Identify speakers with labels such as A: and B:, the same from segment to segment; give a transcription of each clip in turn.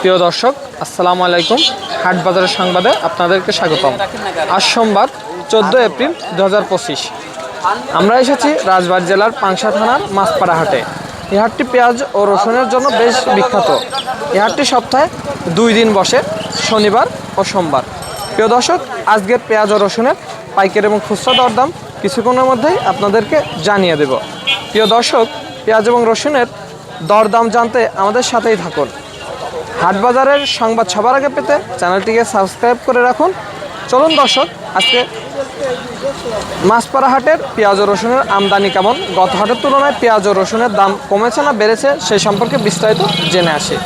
A: প্রিয় দর্শক, আসসালামু আলাইকুম। হাট বাজারের সংবাদে আপনাদেরকে স্বাগতম। আজ সোমবার চোদ্দ এপ্রিল দু হাজার পঁচিশ। আমরা এসেছি রাজবাড়ী জেলার পাংশা থানার মাছপাড়া হাটে। এই হাটটি পেঁয়াজ ও রসুনের জন্য বেশ বিখ্যাত। এই হাটটি সপ্তাহে দুই দিন বসে, শনিবার ও সোমবার। প্রিয় দর্শক আজকের পেঁয়াজ ও রসুনের পাইকারি এবং খুচরা দরদাম কিছুক্ষণের মধ্যেই আপনাদেরকে জানিয়ে দেব। প্রিয় দর্শক, পেঁয়াজ এবং রসুনের দরদাম জানতে আমাদের সাথেই থাকুন। হাটবাজারের সংবাদ সবার আগে পেতে চ্যানেলটিকে সাবস্ক্রাইব করে রাখুন। চলুন দর্শক, আজকে মাছপাড়া হাটের পেঁয়াজ ও রসুনের আমদানি কেমন? গত হাটের তুলনায় পেঁয়াজ ও রসুনের দাম কমেছে না বেড়েছে সেই সম্পর্কে বিস্তারিত জেনে আসি।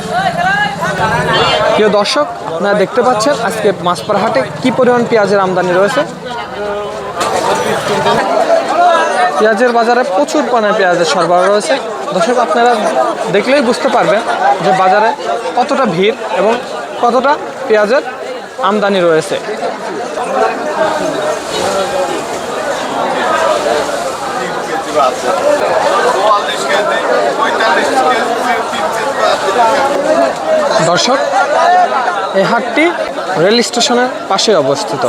A: প্রিয় দর্শক, আপনারা দেখতে পাচ্ছেন আজকে মাছপাড়া হাটে কি পরিমাণ পেঁয়াজের আমদানি রয়েছে। পেঁয়াজের বাজারে প্রচুর পরিমাণে পেঁয়াজের সরবরাহ রয়েছে। দর্শক, আপনারা দেখলেই বুঝতে পারবেন যে বাজারে কতটা ভিড় এবং কতটা পেঁয়াজের আমদানি রয়েছে। দর্শক, এই হাটটি রেল স্টেশনের পাশে অবস্থিত।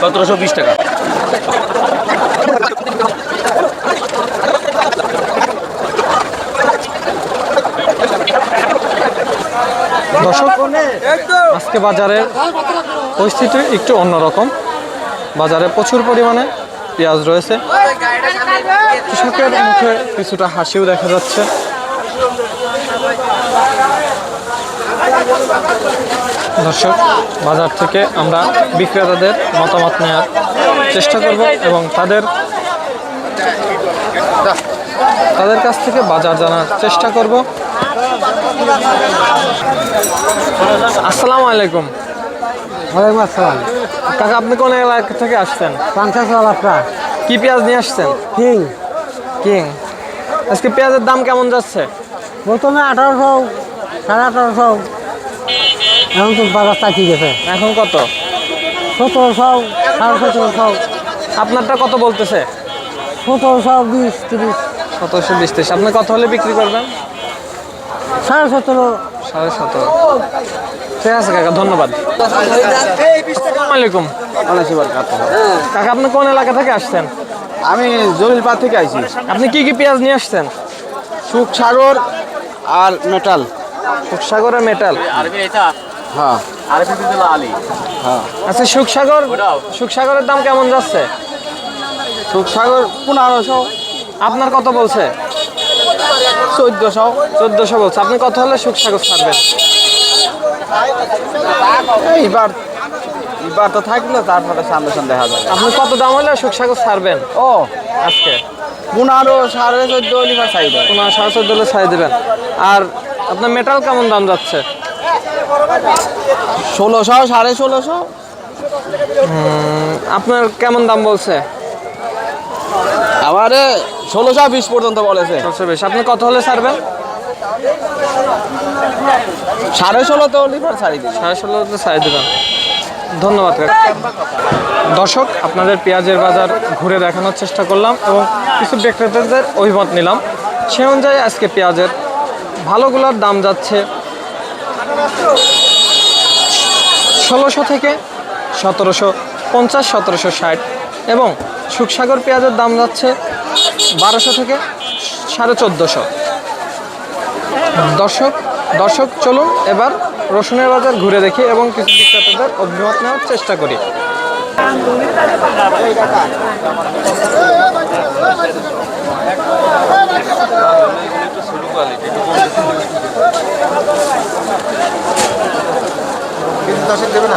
B: সতেরোশো বিশ টাকা।
A: দর্শক আজকে বাজারের পরিস্থিতি একটু অন্যরকম। বাজারে প্রচুর পরিমাণে পেঁয়াজ রয়েছে। কৃষকের মুখে কিছুটা হাসিও দেখা যাচ্ছে। দর্শক বাজার থেকে আমরা বিক্রেতাদের মতামত নেওয়ার চেষ্টা করব এবং তাদের তাদের কাছ থেকে বাজার জানার চেষ্টা করব। আসসালামু আলাইকুম।
C: ওয়ালাইকুম আসসালাম।
A: কাকা আপনি কোন এলাকা থেকে আসছেন?
C: পঞ্চাশ আপনার
A: কি পেঁয়াজ নিয়ে আসছেন?
C: কিং।
A: কিং। আজকে পেঁয়াজের দাম কেমন যাচ্ছে?
C: প্রথমে আঠারোশো সাড়ে আঠারোশো এখন তো বাজার চাকি গেছে।
A: এখন কত?
C: সতেরোশো সাড়ে সতেরোশো।
A: আপনারটা কত বলতেছে?
C: সতেরোশো বিশ তিরিশ।
A: সতেরোশো বিশ তিরিশ। আপনি কত হলে বিক্রি করবেন?
C: সাড়ে সতেরো।
A: সাড়ে সতেরো। ঠিক আছে কাকা ধন্যবাদ। আলাইকুম। কাকা আপনি কোন এলাকা থেকে আসছেন?
B: আমি জলিলপাড় থেকে আইছি।
A: আপনি কি কি পেঁয়াজ নিয়ে আসছেন?
B: সুখ সাগর আর মেটাল।
A: সুখসাগরের মেটাল।
B: হ্যাঁ। হ্যাঁ।
A: আচ্ছা সুখসাগর সুখসাগরের দাম কেমন যাচ্ছে?
B: সুখ সাগর পনেরোশো।
A: আপনার কত বলছে?
B: চোদ্দোশো
A: চোদ্দশো বলছে। আপনি কত হলে সুখসাগর ছাড়বেন।
B: এইবার এবার তো থাকল তারপরে সামনে সামনে দেখা যাবে।
A: আপনি কত দাম হলে সুখসাগর ছাড়বেন?
B: ও
A: আজকে।
B: পনেরো সাড়ে চোদ্দ লিটার চাইবে
A: পনেরো সাড়ে চোদ্দ হলে ছাড়ে দেবেন। আর আপনার মেটাল কেমন দাম যাচ্ছে?
B: ষোলোশো সাড়ে ষোলোশো।
A: আপনার কেমন দাম বলছে?
B: আমারে ষোলোশো বিশ পর্যন্ত বলেছে।
A: সবচেয়ে বেশি। আপনি কত হলে ছাড়বেন?
B: সাড়ে ষোলো তো লিটার ছাড়ি দিবে।
A: সাড়ে ষোলোতে ছাড়ে দেবেন ধন্যবাদ। দর্শক আপনাদের পেঁয়াজের বাজার ঘুরে দেখানোর চেষ্টা করলাম এবং কিছু বিক্রেতাদের অভিমত নিলাম। সে অনুযায়ী আজকে পেঁয়াজের ভালোগুলোর দাম যাচ্ছে ষোলোশো থেকে সতেরোশো পঞ্চাশ সতেরোশো ষাট। এবং সুখসাগর পেঁয়াজের দাম যাচ্ছে বারোশো থেকে সাড়ে চোদ্দোশো। দর্শক দর্শক, চলুন এবার রসুনের বাজার ঘুরে দেখি এবং কিছু বিক্রেতাদের অভিমত নেওয়ার চেষ্টা করি। দেবে না।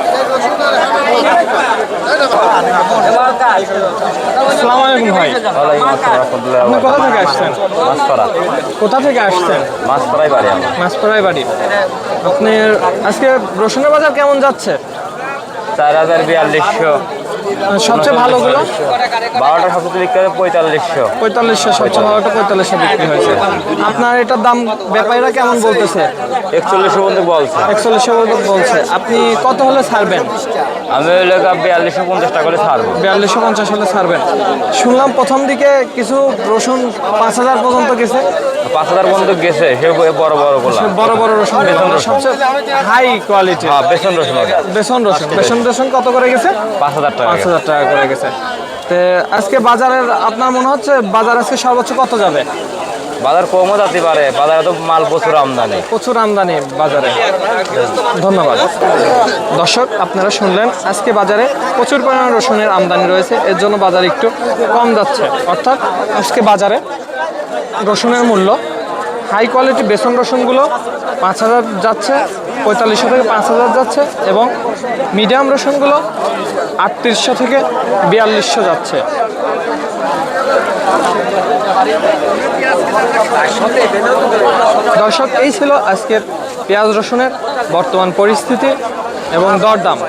A: কোথা থেকে আসছেন? মাছপাড়ায় বাড়ি। আপনার আজকে রসুনের বাজার কেমন যাচ্ছে?
D: চার হাজার বিয়াল্লিশশো।
A: সবচেয়ে ভালোগুলো
D: বারোটা সবচেয়ে বিক্রি করে পঁয়তাল্লিশশো।
A: পঁয়তাল্লিশশো সবচেয়ে ভালোটা পঁয়তাল্লিশশো বিক্রি হয়েছে। আপনার এটার দাম ব্যাপারীরা কেমন বলতেছে?
D: একচল্লিশশো পর্যন্ত বলছে।
A: একচল্লিশশো পর্যন্ত বলছে। আপনি কত হলে ছাড়বেন?
D: আমি হইলে বিয়াল্লিশশো পঞ্চাশ টাকা করে ছাড়বো।
A: বিয়াল্লিশশো পঞ্চাশ হলে ছাড়বেন। শুনলাম প্রথম দিকে কিছু রসুন পাঁচ হাজার পর্যন্ত গেছে।
D: পাঁচ হাজার পর্যন্ত গেছে সে বড় বড় গোলা।
A: বড় বড় রসুন
D: বেসন রসুন।
A: সবচেয়ে হাই কোয়ালিটি
D: হ্যাঁ বেসন রসুন।
A: বেসন রসুন। বেসন রসুন কত করে গেছে?
D: পাঁচ হাজার টাকা।
A: পাঁচ হাজার টাকা করে গেছে। তো আজকে বাজারের আপনার মনে হচ্ছে বাজার আজকে সর্বোচ্চ কত যাবে?
D: বাজার কমও যাতে পারে বাজারে তো মাল প্রচুর আমদানি।
A: প্রচুর আমদানি বাজারে। ধন্যবাদ। দর্শক আপনারা শুনলেন আজকে বাজারে প্রচুর পরিমাণে রসুনের আমদানি রয়েছে। এর জন্য বাজার একটু কম যাচ্ছে। অর্থাৎ আজকে বাজারে রসুনের মূল্য হাই কোয়ালিটি বেসন রসুনগুলো পাঁচ হাজার যাচ্ছে। পঁয়তাল্লিশশো থেকে পাঁচ হাজার যাচ্ছে এবং মিডিয়াম রসুনগুলো আটত্রিশশো থেকে বিয়াল্লিশশো যাচ্ছে। দর্শক, এই ছিল আজকের পেঁয়াজ রসুনের বর্তমান পরিস্থিতি এবং দরদাম।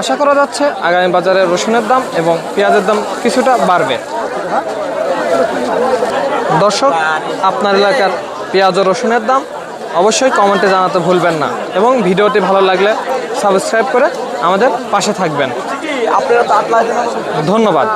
A: আশা করা যাচ্ছে আগামী বাজারে রসুনের দাম এবং পেঁয়াজের দাম কিছুটা বাড়বে। দর্শক, আপনার এলাকার পেঁয়াজ ও রসুনের দাম অবশ্যই কমেন্টে জানাতে ভুলবেন না। এবং ভিডিওটি ভালো লাগলে সাবস্ক্রাইব করে আমাদের পাশে থাকবেন। ধন্যবাদ।